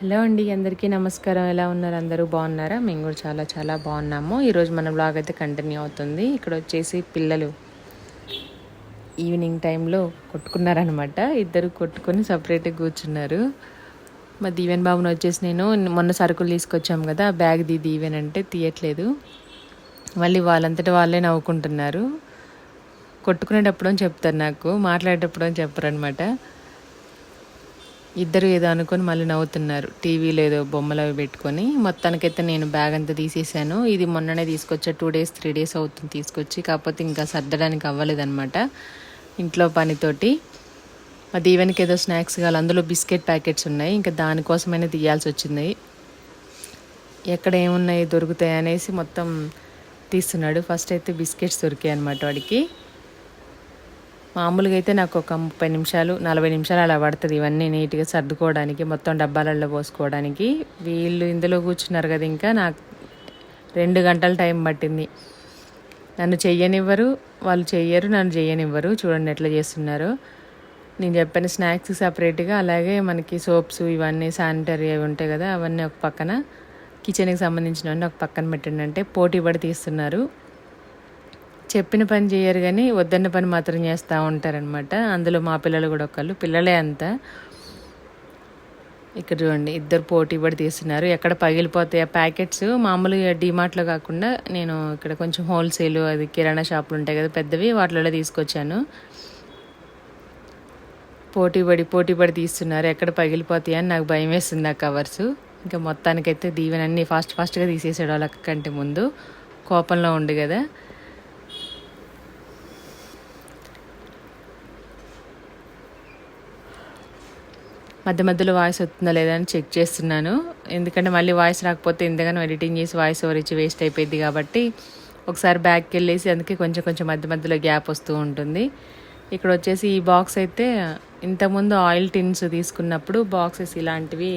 Hello అండి అందరికీ నమస్కారం. ఎలా ఉన్నారు అందరూ? బాగున్నారా? మేము కూడా చాలా చాలా బాగున్నాము. ఈరోజు మన బ్లాగ్ అయితే కంటిన్యూ అవుతుంది. ఇక్కడ వచ్చేసి పిల్లలు ఈవినింగ్ టైంలో కొట్టుకున్నారనమాట ఇద్దరు కొట్టుకొని సపరేట్గా కూర్చున్నారు. మా దీవెన్ బాబుని వచ్చేసి నేను మొన్న సరుకులు తీసుకొచ్చాము కదా బ్యాగ్ ది దీవెన్ అంటే తీయట్లేదు. మళ్ళీ వాళ్ళంతటా వాళ్ళే నవ్వుకుంటున్నారు. కొట్టుకునేటప్పుడు అని చెప్తారు నాకు మాట్లాడేటప్పుడు అని చెప్పరు అనమాట ఇద్దరు ఏదో అనుకొని మళ్ళీ నవ్వుతున్నారు. టీవీలో ఏదో బొమ్మలు అవి పెట్టుకొని మొత్తానికైతే నేను బ్యాగ్ అంతా తీసేసాను. ఇది మొన్ననే తీసుకొచ్చా టూ డేస్ త్రీ డేస్ అవుతుంది తీసుకొచ్చి. కాకపోతే ఇంకా సర్దడానికి అవ్వలేదన్నమాట ఇంట్లో పనితోటి. అది దీవెనకి ఏదో స్నాక్స్ కావాలి. అందులో బిస్కెట్ ప్యాకెట్స్ ఉన్నాయి. ఇంకా దానికోసమైనా తీయాల్సి వచ్చింది. ఎక్కడ ఏమున్నాయి దొరుకుతాయి అనేసి మొత్తం తీస్తున్నాడు. ఫస్ట్ అయితే బిస్కెట్స్ దొరికాయి అనమాట వాడికి. మామూలుగా అయితే నాకు ఒక ముప్పై నిమిషాలు నలభై నిమిషాలు అలా పడుతుంది. ఇవన్నీ నీట్గా సర్దుకోవడానికి మొత్తం డబ్బాలలో పోసుకోవడానికి. వీళ్ళు ఇందులో కూర్చున్నారు కదా ఇంకా నాకు రెండు గంటల టైం పట్టింది. నన్ను చెయ్యనివ్వరు వాళ్ళు చెయ్యరు నన్ను చెయ్యనివ్వరు. చూడండి ఎట్లా చేస్తున్నారు. నేను చెప్పిన స్నాక్స్ సపరేట్గా అలాగే మనకి సోప్స్ ఇవన్నీ శానిటరీ అవి ఉంటాయి కదా అవన్నీ ఒక పక్కన. కిచెన్కి సంబంధించినవన్నీ ఒక పక్కన పెట్టండి అంటే పోటీ పడి తీస్తున్నారు. చెప్పిన పని చేయరు కానీ వద్దన్న పని మాత్రం చేస్తూ ఉంటారనమాట అందులో మా పిల్లలు కూడా ఒకళ్ళు. పిల్లలే అంతా. ఇక్కడ చూడండి ఇద్దరు పోటీ పడి తీస్తున్నారు. ఎక్కడ పగిలిపోతాయి ఆ ప్యాకెట్స్? మామూలుగా డీమార్ట్లో కాకుండా నేను ఇక్కడ కొంచెం హోల్సేల్ అది కిరాణా షాపులు ఉంటాయి కదా పెద్దవి వాటిలో తీసుకొచ్చాను. పోటీ పడి పోటీ పడి తీస్తున్నారు. ఎక్కడ పగిలిపోతాయి అని నాకు భయం వేస్తుంది ఆ కవర్స్. ఇంకా మొత్తానికైతే దీవెనన్నీ ఫాస్ట్ ఫాస్ట్గా తీసేసాడు వాళ్ళ కంటే ముందు. కోపంలో ఉండు కదా. మధ్య మధ్యలో వాయిస్ వస్తుందా లేదా అని చెక్ చేస్తున్నాను. ఎందుకంటే మళ్ళీ వాయిస్ రాకపోతే ఎంతగానో ఎడిటింగ్ చేసి వాయిస్ ఓవర్ ఇచ్చి వేస్ట్ అయిపోయింది కాబట్టి ఒకసారి బ్యాక్కి వెళ్ళేసి అందుకే కొంచెం కొంచెం మధ్య మధ్యలో గ్యాప్ వస్తూ ఉంటుంది. ఇక్కడ వచ్చేసి ఈ బాక్స్ అయితే ఇంతకుముందు ఆయిల్ టిన్స్ తీసుకున్నప్పుడు బాక్సెస్ ఇలాంటివి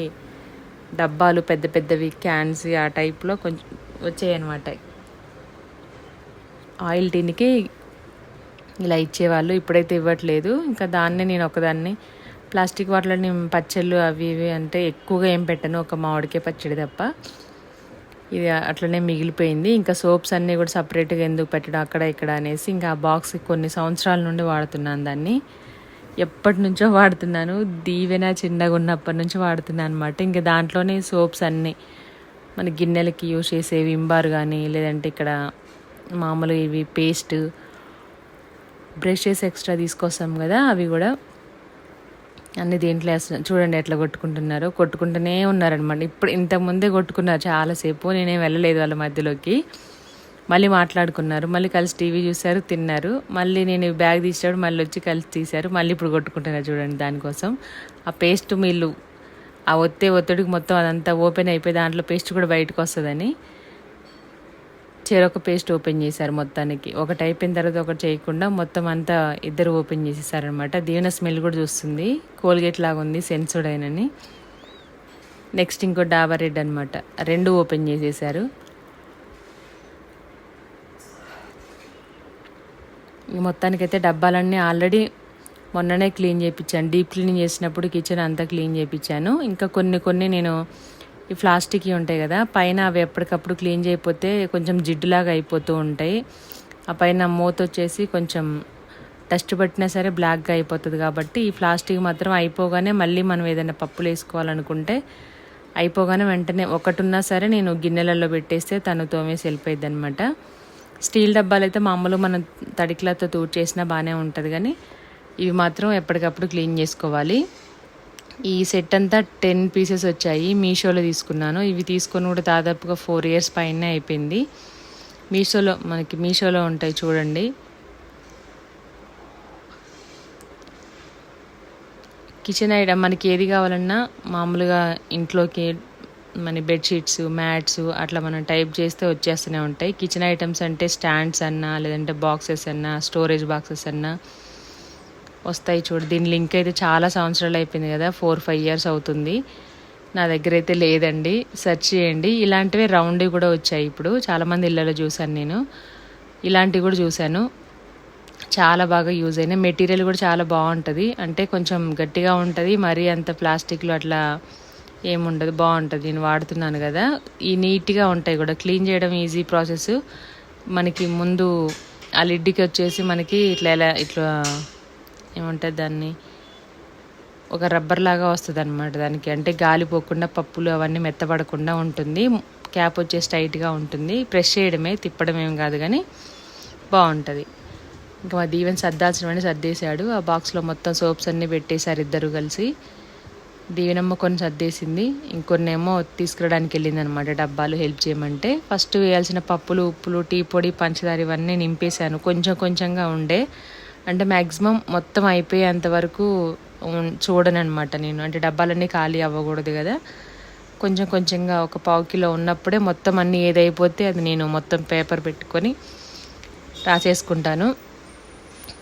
డబ్బాలు పెద్ద పెద్దవి క్యాన్స్ ఆ టైప్లో కొంచెం వచ్చాయన్నమాట. ఆయిల్ టిన్కి ఇలా ఇచ్చేవాళ్ళు. ఇప్పుడైతే ఇవ్వట్లేదు. ఇంకా దాన్నే నేను ఒకదాన్ని ప్లాస్టిక్ వాటిలో నేను పచ్చళ్ళు అవి ఇవి అంటే ఎక్కువగా ఏం పెట్టను ఒక మామిడికాయ పచ్చడి తప్ప. ఇది అట్లనే మిగిలిపోయింది. ఇంకా సోప్స్ అన్నీ కూడా సపరేట్గా ఎందుకు పెట్టడం అక్కడ ఇక్కడ అనేసి ఇంకా ఆ బాక్స్ కొన్ని సంవత్సరాల నుండి వాడుతున్నాను దాన్ని. ఎప్పటి నుంచో వాడుతున్నాను. దీవెన చిన్నగా ఉన్నప్పటి నుంచి వాడుతున్నాను అనమాట ఇంకా దాంట్లోనే సోప్స్ అన్నీ మన గిన్నెలకి యూజ్ చేసే వింబార్ కానీ లేదంటే ఇక్కడ మామూలుగా ఇవి పేస్ట్ బ్రషెస్ ఎక్స్ట్రా తీసుకొస్తాం కదా అవి కూడా అన్ని దీంట్లో వేస్తున్నారు చూడండి ఎట్లా కొట్టుకుంటున్నారో. కొట్టుకుంటూనే ఉన్నారనమాట ఇప్పుడు ఇంతకుముందే కొట్టుకున్నారు చాలాసేపు. నేనేం వెళ్ళలేదు వాళ్ళ మధ్యలోకి. మళ్ళీ మాట్లాడుకున్నారు. మళ్ళీ కలిసి టీవీ చూశారు తిన్నారు. మళ్ళీ నేను బ్యాగ్ తీసాడు మళ్ళీ వచ్చి కలిసి తీశారు. మళ్ళీ ఇప్పుడు కొట్టుకుంటున్నారు చూడండి దానికోసం. ఆ పేస్ట్ మీళ్ళు ఆ ఒత్తే ఒత్తిడికి మొత్తం అదంతా ఓపెన్ అయిపోయి దాంట్లో పేస్ట్ కూడా బయటకు వస్తుందని. చెరొక పేస్ట్ ఓపెన్ చేశారు మొత్తానికి. ఒకటి అయిపోయిన తర్వాత ఒకటి చేయకుండా మొత్తం అంతా ఇద్దరు ఓపెన్ చేసేసారనమాట దీవెన స్మెల్ కూడా చూస్తుంది. కోల్గేట్ లాగా ఉంది సెన్సోడైనని. నెక్స్ట్ ఇంకో డాబర్ రెడ్ అనమాట రెండు ఓపెన్ చేసేసారు. మొత్తానికైతే డబ్బాలన్నీ ఆల్రెడీ మొన్ననే క్లీన్ చేయించాను డీప్ క్లీనింగ్ చేసినప్పుడు కిచెన్ అంతా క్లీన్ చేయించాను ఇంకా కొన్ని కొన్ని నేను ఈ ప్లాస్టిక్ ఉంటాయి కదా పైన అవి ఎప్పటికప్పుడు క్లీన్ చేయకపోతే కొంచెం జిడ్డులాగా అయిపోతూ ఉంటాయి. ఆ పైన మూత వచ్చేసి కొంచెం డస్ట్ పట్టినా సరే బ్లాక్గా అయిపోతుంది కాబట్టి ఈ ప్లాస్టిక్ మాత్రం అయిపోగానే మళ్ళీ మనం ఏదైనా పప్పులు వేసుకోవాలనుకుంటే అయిపోగానే వెంటనే ఒకటున్నా సరే నేను గిన్నెలలో పెట్టేస్తే తను తోమేసి వెళ్ళిపోయింది అనమాట స్టీల్ డబ్బాలు అయితే మామూలు మనం తడికిలతో తూడ్ చేసినా బాగానే ఉంటుంది కానీ ఇవి మాత్రం ఎప్పటికప్పుడు క్లీన్ చేసుకోవాలి. ఈ సెట్ అంతా టెన్ పీసెస్ వచ్చాయి. మీషోలో తీసుకున్నాను. ఇవి తీసుకొని కూడా దాదాపుగా ఫోర్ ఇయర్స్ పైన అయిపోయింది. మీషోలో మనకి మీషోలో ఉంటాయి చూడండి. కిచెన్ ఐటమ్ మనకి ఏది కావాలన్నా మామూలుగా ఇంట్లోకి మన బెడ్షీట్స్ మ్యాట్స్ అట్లా మనం టైప్ చేస్తే వచ్చేస్తూనే ఉంటాయి. కిచెన్ ఐటమ్స్ అంటే స్టాండ్స్ అన్నా లేదంటే బాక్సెస్ అన్నా స్టోరేజ్ బాక్సెస్ అన్నా వస్తాయి చూడు. దీని లింక్ అయితే చాలా సంవత్సరాలు అయిపోయింది కదా. ఫోర్ ఫైవ్ ఇయర్స్ అవుతుంది. నా దగ్గర అయితే లేదండి. సెర్చ్ చేయండి. ఇలాంటివి రౌండ్ కూడా వచ్చాయి ఇప్పుడు. చాలామంది ఇళ్ళలో చూశాను నేను. ఇలాంటివి కూడా చూశాను. చాలా బాగా యూజ్ అయినాయి. మెటీరియల్ కూడా చాలా బాగుంటుంది. అంటే కొంచెం గట్టిగా ఉంటుంది. మరీ అంత ప్లాస్టిక్లో అట్లా ఏముండదు బాగుంటుంది. నేను వాడుతున్నాను కదా. ఈ నీట్గా ఉంటాయి కూడా. క్లీన్ చేయడం ఈజీ ప్రాసెస్ మనకి ముందు ఆ లిడ్డికి వచ్చేసి మనకి ఇట్లా ఎలా ఇట్లా ఏమంటుంది దాన్ని? ఒక రబ్బర్ లాగా వస్తుంది అనమాట దానికి. అంటే గాలి పోకుండా పప్పులు అవన్నీ మెత్తపడకుండా ఉంటుంది. క్యాప్ వచ్చేసి టైట్గా ఉంటుంది. ప్రెస్ చేయడమే తిప్పడం ఏం కాదు కానీ బాగుంటుంది. ఇంకా మా దీవెన్ సర్దాల్సినవన్నీ సర్దేశాడు. ఆ బాక్స్లో మొత్తం సోప్స్ అన్నీ పెట్టేశారు ఇద్దరు కలిసి. దీవెనమ్మ కొన్ని సర్దేసింది. ఇంకొన్నేమో తీసుకురావడానికి వెళ్ళింది అనమాట డబ్బాలు హెల్ప్ చేయమంటే. ఫస్ట్ వేయాల్సిన పప్పులు ఉప్పులు టీ పొడి పంచదార ఇవన్నీ నింపేశాను. కొంచెం కొంచెంగా ఉండే. అంటే మ్యాక్సిమం మొత్తం అయిపోయేంత వరకు చూడనమాట నేను. అంటే డబ్బాలన్నీ ఖాళీ అవ్వకూడదు కదా. కొంచెం కొంచెంగా ఒక పావు కిలో ఉన్నప్పుడే మొత్తం అన్నీ ఏదైపోతే అది నేను మొత్తం పేపర్ పెట్టుకొని రాసేసుకుంటాను.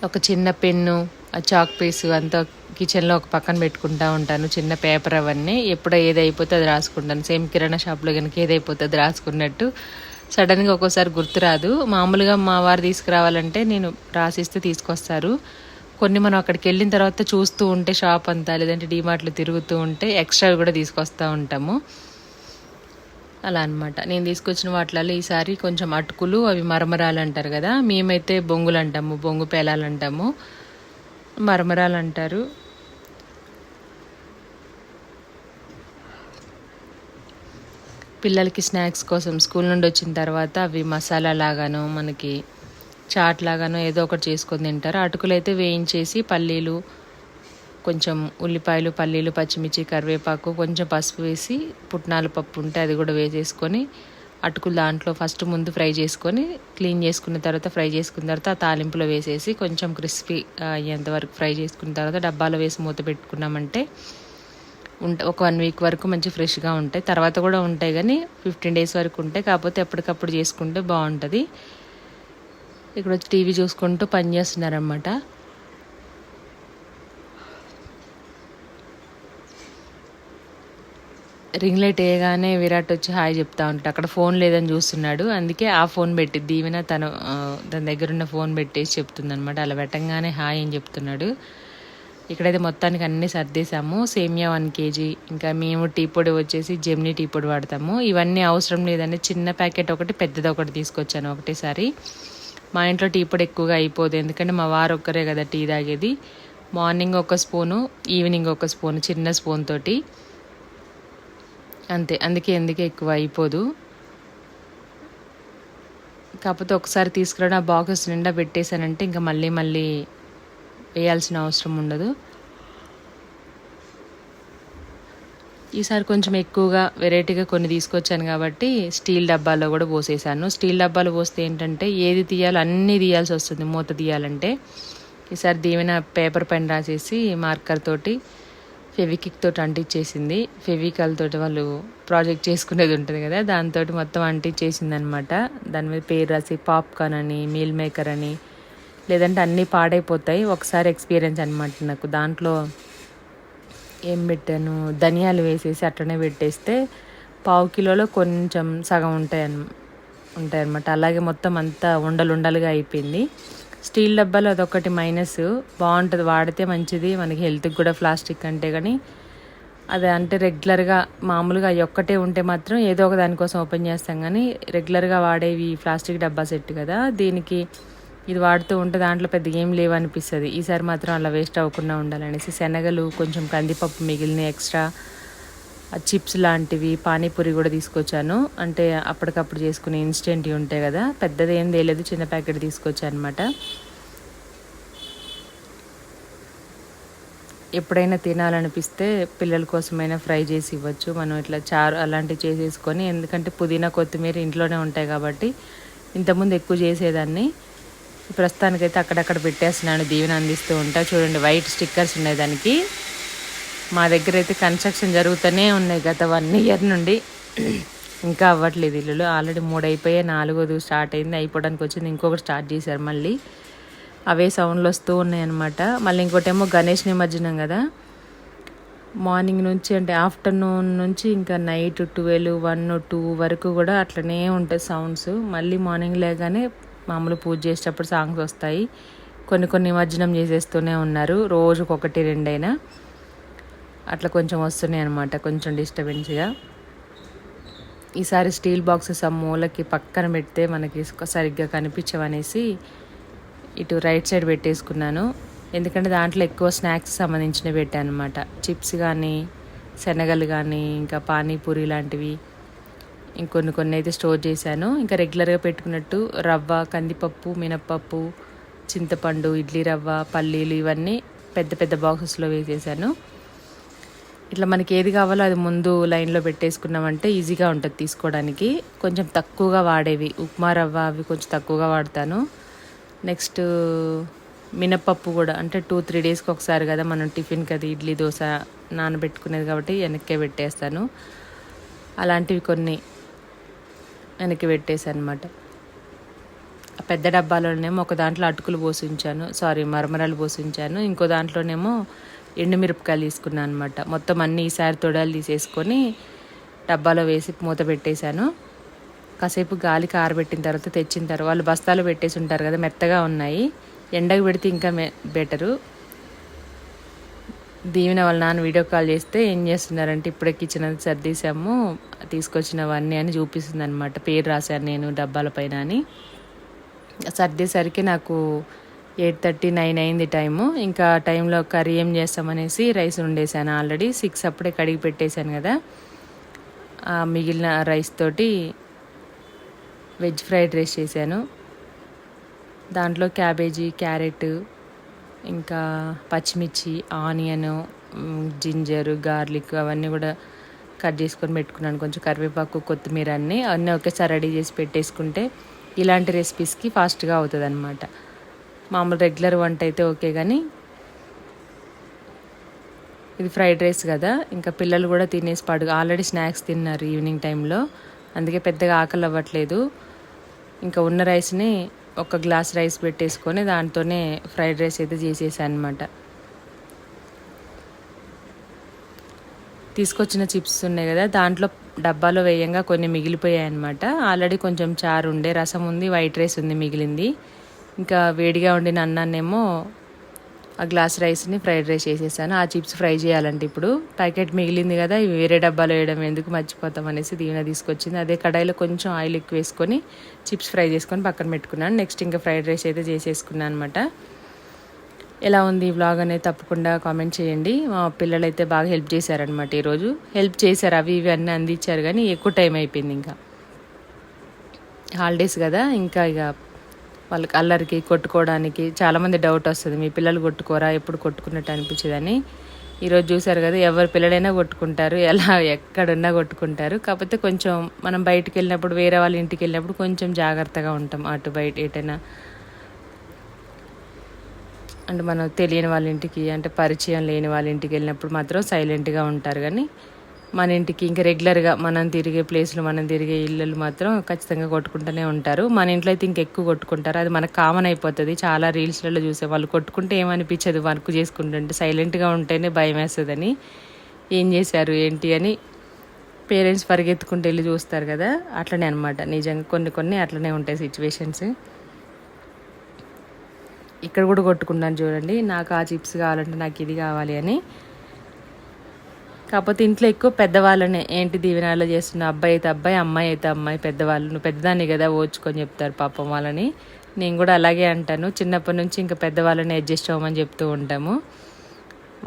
ఒక చిన్న పెన్ను ఆ చాక్ పీసు అంతా కిచెన్లో ఒక పక్కన పెట్టుకుంటా ఉంటాను. చిన్న పేపర్ అవన్నీ. ఎప్పుడో ఏది అయిపోతే అది రాసుకుంటాను. సేమ్ కిరాణా షాప్లో కనుక ఏదైపోతే అది రాసుకున్నట్టు సడన్గా ఒక్కోసారి గుర్తురాదు మామూలుగా మా వారు తీసుకురావాలంటే నేను రాసిస్తే తీసుకొస్తారు. కొన్ని మనం అక్కడికి వెళ్ళిన తర్వాత చూస్తూ ఉంటే షాప్ అంతా లేదంటే డీమార్ట్లు తిరుగుతూ ఉంటే ఎక్స్ట్రా కూడా తీసుకొస్తూ ఉంటాము. అలా అనమాట నేను తీసుకొచ్చిన వాటిలలో ఈసారి కొంచెం అటుకులు అవి మరమరాలు అంటారు కదా మేమైతే బొంగులు అంటాము బొంగు పేలాలు అంటాము. మరమరాలు అంటారు. పిల్లలకి స్నాక్స్ కోసం స్కూల్ నుండి వచ్చిన తర్వాత అవి మసాలా లాగానో మనకి చాట్ లాగానో ఏదో ఒకటి చేసుకొని తింటారు. అటుకులు అయితే వేయించేసి పల్లీలు కొంచెం ఉల్లిపాయలు పల్లీలు పచ్చిమిర్చి కరివేపాకు కొంచెం పసుపు వేసి పుట్నాల పప్పు ఉంటే అది కూడా వేసేసుకొని అటుకులు దాంట్లో ఫస్ట్ ముందు ఫ్రై చేసుకొని క్లీన్ చేసుకున్న తర్వాత ఫ్రై చేసుకున్న తర్వాత ఆ తాలింపులో వేసేసి కొంచెం క్రిస్పీ అయ్యేంత వరకు ఫ్రై చేసుకున్న తర్వాత డబ్బాలో వేసి మూత పెట్టుకున్నామంటే ఉంట ఒక వన్ వీక్ వరకు మంచి ఫ్రెష్గా ఉంటాయి. తర్వాత కూడా ఉంటాయి కానీ ఫిఫ్టీన్ డేస్ వరకు ఉంటాయి. కాకపోతే ఎప్పటికప్పుడు చేసుకుంటే బాగుంటుంది. ఇక్కడ వచ్చి టీవీ చూసుకుంటూ పని చేస్తున్నారనమాట రింగ్ లైట్ వేయగానే విరాట్ వచ్చి హాయ్ చెప్తా ఉంటాడు. అక్కడ ఫోన్ లేదని చూస్తున్నాడు. అందుకే ఆ ఫోన్ పెట్టి దీవెన తను తన దగ్గర ఉన్న ఫోన్ పెట్టేసి చెప్తుంది అనమాట అలా పెట్టంగానే హాయ్ అని చెప్తున్నాడు. ఇక్కడైతే మొత్తానికి అన్నీ సర్దేశాము. సేమియా వన్ కేజీ. ఇంకా మేము టీ పొడి వచ్చేసి జెమ్ని టీ పొడి వాడతాము. ఇవన్నీ అవసరం లేదని చిన్న ప్యాకెట్ ఒకటి పెద్దది ఒకటి తీసుకొచ్చాను ఒకటేసారి. మా ఇంట్లో టీ పొడి ఎక్కువగా అయిపోదు. ఎందుకంటే మా వారు ఒక్కరే కదా టీ తాగేది. మార్నింగ్ ఒక స్పూను ఈవినింగ్ ఒక స్పూను చిన్న స్పూన్ తోటి. అంతే. అందుకే ఎందుకే ఎక్కువ అయిపోదు. కాకపోతే ఒకసారి తీసుకురావడం ఆ బాక్స్ నిండా పెట్టేశానంటే ఇంకా మళ్ళీ మళ్ళీ వేయాల్సిన అవసరం ఉండదు. ఈసారి కొంచెం ఎక్కువగా వెరైటీగా కొన్ని తీసుకొచ్చాను కాబట్టి స్టీల్ డబ్బాలో కూడా పోసేసాను. స్టీల్ డబ్బాలో పోస్తే ఏంటంటే ఏది తీయాలో అన్నీ తీయాల్సి వస్తుంది. మూత తీయాలంటే ఈసారి దీవెన పేపర్ పెన్ రాసేసి మార్కర్ తోటి ఫెవికిక్ తోటి అంటించేసింది ఫెవికల్ తోటి వాళ్ళు ప్రాజెక్ట్ చేసుకునేది ఉంటుంది కదా దాంతో మొత్తం అంటించేసింది అనమాట దాని మీద పేరు రాసి పాప్కార్న్ అని మీల్ మేకర్ అని లేదంటే అన్నీ పాడైపోతాయి. ఒకసారి ఎక్స్పీరియన్స్ అనమాట నాకు. దాంట్లో ఏం పెట్టాను? ధనియాలు వేసేసి అట్లనే పెట్టేస్తే పావు కిలోలో కొంచెం సగం ఉంటాయి ఉంటాయి అనమాట అలాగే మొత్తం అంతా ఉండలు ఉండలుగా అయిపోయింది. స్టీల్ డబ్బాలు అదొకటి మైనస్. బాగుంటుంది. వాడితే మంచిది. మనకి హెల్త్కి కూడా ప్లాస్టిక్ అంటే కానీ అది అంటే రెగ్యులర్గా మామూలుగా అవి ఒక్కటే ఉంటే మాత్రం ఏదో ఒక దానికోసం ఓపెన్ చేస్తాం కానీ రెగ్యులర్గా వాడేవి ప్లాస్టిక్ డబ్బా సెట్ కదా దీనికి ఇది వాడుతూ ఉంటే దాంట్లో పెద్ద ఏం లేవనిపిస్తుంది ఈసారి మాత్రం అలా వేస్ట్ అవ్వకుండా ఉండాలనేసి శనగలు కొంచెం కందిపప్పు మిగిలిన ఎక్స్ట్రా చిప్స్ లాంటివి పానీపూరి కూడా తీసుకొచ్చాను. అంటే అప్పటికప్పుడు చేసుకునే ఇన్స్టెంట్ ఉంటాయి కదా పెద్దది ఏం తేలేదు చిన్న ప్యాకెట్ తీసుకొచ్చాను అనమాట ఎప్పుడైనా తినాలనిపిస్తే పిల్లల కోసమైనా ఫ్రై చేసి ఇవ్వచ్చు. మనం ఇట్లా చారు అలాంటివి చేసేసుకొని ఎందుకంటే పుదీనా కొత్తిమీర ఇంట్లోనే ఉంటాయి కాబట్టి ఇంతకుముందు ఎక్కువ చేసేదాన్ని. ప్రస్తుతానికైతే అక్కడక్కడ పెట్టేస్తున్నాను. దీవెన అందిస్తూ ఉంటా. చూడండి వైట్ స్టిక్కర్స్ ఉన్నాయి దానికి. మా దగ్గర అయితే కన్స్ట్రక్షన్ జరుగుతూనే ఉన్నాయి గత వన్ ఇయర్ నుండి. ఇంకా అవ్వట్లేదు ఇల్లులు. ఆల్రెడీ మూడు అయిపోయాయి నాలుగోది స్టార్ట్ అయింది. అయిపోవడానికి వచ్చింది. ఇంకొకటి స్టార్ట్ చేశారు మళ్ళీ. అవే సౌండ్లు వస్తూ ఉన్నాయన్నమాట మళ్ళీ ఇంకోటేమో గణేష్ నిమజ్జనం కదా. మార్నింగ్ నుంచి అంటే ఆఫ్టర్నూన్ నుంచి ఇంకా నైట్ ట్వెల్వ్ వన్ టూ వరకు కూడా అట్లనే ఉంటాయి సౌండ్స్ మళ్ళీ మార్నింగ్ లేగానే మామూలు పూజ చేసేటప్పుడు సాంగ్స్ వస్తాయి. కొన్ని కొన్ని నిమజ్జనం చేసేస్తూనే ఉన్నారు. రోజుకొకటి రెండైనా. అట్లా కొంచెం వస్తున్నాయి అనమాట కొంచెం డిస్టర్బెన్స్గా. ఈసారి స్టీల్ బాక్సెస్ ఆ మూలకి పక్కన పెడితే మనకి సరిగ్గా కనిపించవనేసి ఇటు రైట్ సైడ్ పెట్టేసుకున్నాను. ఎందుకంటే దాంట్లో ఎక్కువ స్నాక్స్ సంబంధించినవి పెట్టాను అనమాట చిప్స్ కానీ శనగలు కానీ ఇంకా పానీపూరి లాంటివి. ఇంకొన్ని కొన్ని అయితే స్టోర్ చేశాను. ఇంకా రెగ్యులర్గా పెట్టుకున్నట్టు రవ్వ కందిపప్పు మినప్పప్పు చింతపండు ఇడ్లీ రవ్వ పల్లీలు ఇవన్నీ పెద్ద పెద్ద బాక్సెస్లో వేసేసాను. ఇట్లా మనకి ఏది కావాలో అది ముందు లైన్లో పెట్టేసుకున్నామంటే ఈజీగా ఉంటుంది తీసుకోవడానికి. కొంచెం తక్కువగా వాడేవి. ఉప్మా రవ్వ అవి కొంచెం తక్కువగా వాడతాను. నెక్స్ట్ మినప్పప్పు కూడా అంటే టూ త్రీ డేస్కి ఒకసారి కదా మనం టిఫిన్కి అది ఇడ్లీ దోశ నానబెట్టుకునేది కాబట్టి వెనక్కే పెట్టేస్తాను. అలాంటివి కొన్ని వెనక్కి పెట్టేసాను అనమాట ఆ పెద్ద డబ్బాలోనేమో ఒక దాంట్లో అటుకులు పోసించాను సారీ మరమరాలు పోసించాను ఇంకో దాంట్లోనేమో ఎండుమిరపకాయలు తీసుకున్నాను అనమాట మొత్తం అన్ని ఈసారి తొడాలు తీసేసుకొని డబ్బాలో వేసి మూత పెట్టేశాను. కాసేపు గాలికి ఆరబెట్టిన తర్వాత తెచ్చిన తర్వాత వాళ్ళు బస్తాలు పెట్టేసి ఉంటారు కదా మెత్తగా ఉన్నాయి. ఎండకు పెడితే ఇంకా మె బెటరు దీవెన వాళ్ళ నాన్న వీడియో కాల్ చేస్తే ఏం చేస్తున్నారంటే ఇప్పుడే కిచెన్ అది సర్దీసాము తీసుకొచ్చినవన్నీ అని చూపిస్తుంది అనమాట పేరు రాశాను నేను డబ్బాల పైన అని. సర్దేసరికి నాకు ఎయిట్ థర్టీ నైన్ అయింది టైము. ఇంకా టైంలో కర్రీ ఏం చేస్తామనేసి రైస్ వండేసాను ఆల్రెడీ. సిక్స్ అప్పుడే కడిగి పెట్టేశాను కదా. మిగిలిన రైస్ తోటి వెజ్ ఫ్రైడ్ రైస్ చేశాను. దాంట్లో క్యాబేజీ క్యారెట్ ఇంకా పచ్చిమిర్చి ఆనియన్ జింజర్ గార్లిక్ అవన్నీ కూడా కట్ చేసుకొని పెట్టుకున్నాను. కొంచెం కరివేపాకు కొత్తిమీర అన్నీ అన్నీ ఒకేసారి రెడీ చేసి పెట్టేసుకుంటే ఇలాంటి రెసిపీస్కి ఫాస్ట్గా అవుతుంది అనమాట మామూలు రెగ్యులర్ వంట అయితే ఓకే కానీ ఇది ఫ్రైడ్ రైస్ కదా. ఇంకా పిల్లలు కూడా తినేసి పాడు. ఆల్రెడీ స్నాక్స్ తిన్నారు ఈవినింగ్ టైంలో. అందుకే పెద్దగా ఆకలి అవ్వట్లేదు ఇంకా ఉన్న రైస్ని ఒక గ్లాస్ రైస్ పెట్టేసుకొని దాంతోనే ఫ్రైడ్ రైస్ అయితే చేసేసాను అనమాట తీసుకొచ్చిన చిప్స్ ఉన్నాయి కదా దాంట్లో డబ్బాలో వేయంగా కొన్ని మిగిలిపోయాయి అనమాట ఆల్రెడీ కొంచెం చారు ఉండే రసం ఉంది వైట్ రైస్ ఉంది మిగిలింది. ఇంకా వేడిగా ఉండిన అన్నాన్నేమో ఆ గ్లాస్ రైస్ని ఫ్రైడ్ రైస్ చేసేసాను. ఆ చిప్స్ ఫ్రై చేయాలంటే ఇప్పుడు. ప్యాకెట్ మిగిలింది కదా ఇవి వేరే డబ్బాలో వేయడం ఎందుకు మర్చిపోతాం అనేసి దీవెన తీసుకొచ్చింది. అదే కడాయిలో కొంచెం ఆయిల్ ఎక్కువ వేసుకొని చిప్స్ ఫ్రై చేసుకొని పక్కన పెట్టుకున్నాను. నెక్స్ట్ ఇంకా ఫ్రైడ్ రైస్ అయితే చేసేసుకున్నాను అనమాట ఎలా ఉంది ఈ వ్లాగ్ అనేది తప్పకుండా కామెంట్ చేయండి. మా పిల్లలు అయితే బాగా హెల్ప్ చేశారనమాట ఈరోజు. హెల్ప్ చేశారు అవి ఇవి అన్నీ అందించారు కానీ ఎక్కువ టైం అయిపోయింది ఇంకా. హాలిడేస్ కదా ఇంకా ఇక వాళ్ళకి అల్లరికి కొట్టుకోవడానికి చాలామంది డౌట్ వస్తుంది. మీ పిల్లలు కొట్టుకోరా? ఎప్పుడు కొట్టుకున్నట్టు అనిపించదని ఈరోజు చూసారు కదా ఎవరి పిల్లలైనా కొట్టుకుంటారు ఎలా ఎక్కడున్నా కొట్టుకుంటారు. కాకపోతే కొంచెం మనం బయటికి వెళ్ళినప్పుడు వేరే వాళ్ళ ఇంటికి వెళ్ళినప్పుడు కొంచెం జాగ్రత్తగా ఉంటాం అటు బయట ఎటైనా. అంటే మనం తెలియని వాళ్ళ ఇంటికి అంటే పరిచయం లేని వాళ్ళ ఇంటికి వెళ్ళినప్పుడు మాత్రం సైలెంట్గా ఉంటారు. కానీ మన ఇంటికి ఇంకా రెగ్యులర్గా మనం తిరిగే ప్లేస్లు మనం తిరిగే ఇళ్ళు మాత్రం ఖచ్చితంగా కొట్టుకుంటూనే ఉంటారు. మన ఇంట్లో అయితే ఇంకెక్కువ కొట్టుకుంటారు. అది మనకు కామన్ అయిపోతుంది. చాలా రీల్స్లలో చూసే వాళ్ళు కొట్టుకుంటే ఏమనిపించదు వర్క్ చేసుకుంటుంటే. సైలెంట్గా ఉంటేనే భయం వేస్తుందని. ఏం చేశారు ఏంటి అని పేరెంట్స్ పరిగెత్తుకుంటూ వెళ్ళి చూస్తారు కదా. అట్లనే అనమాట నిజంగా కొన్ని కొన్ని అట్లనే ఉంటాయి సిచ్యువేషన్స్ ఇక్కడ కూడా కొట్టుకున్నాను చూడండి. నాకు ఆ చిప్స్ కావాలంటే నాకు ఇది కావాలి అని కాకపోతే ఇంట్లో ఎక్కువ పెద్దవాళ్ళనే. ఏంటి దీవెనాలు చేస్తున్న? అబ్బాయి అయితే అబ్బాయి అమ్మాయి అయితే అమ్మాయి. పెద్దవాళ్ళు. నువ్వు పెద్దదాన్ని కదా ఓచుకొని చెప్తారు పాపం వాళ్ళని. నేను కూడా అలాగే అంటాను. చిన్నప్పటి నుంచి ఇంకా పెద్దవాళ్ళని అడ్జస్ట్ అవ్వమని చెప్తూ ఉంటాము.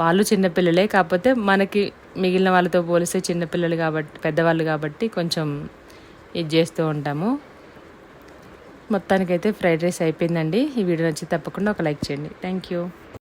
వాళ్ళు చిన్నపిల్లలే. కాకపోతే మనకి మిగిలిన వాళ్ళతో పోలిస్తే చిన్నపిల్లలు కాబట్టి పెద్దవాళ్ళు కాబట్టి కొంచెం ఇది చేస్తూ ఉంటాము. మొత్తానికైతే ఫ్రైడ్ రైస్ అయిపోయిందండి. ఈ వీడియో నచ్చి తప్పకుండా ఒక లైక్ చేయండి. Thank you.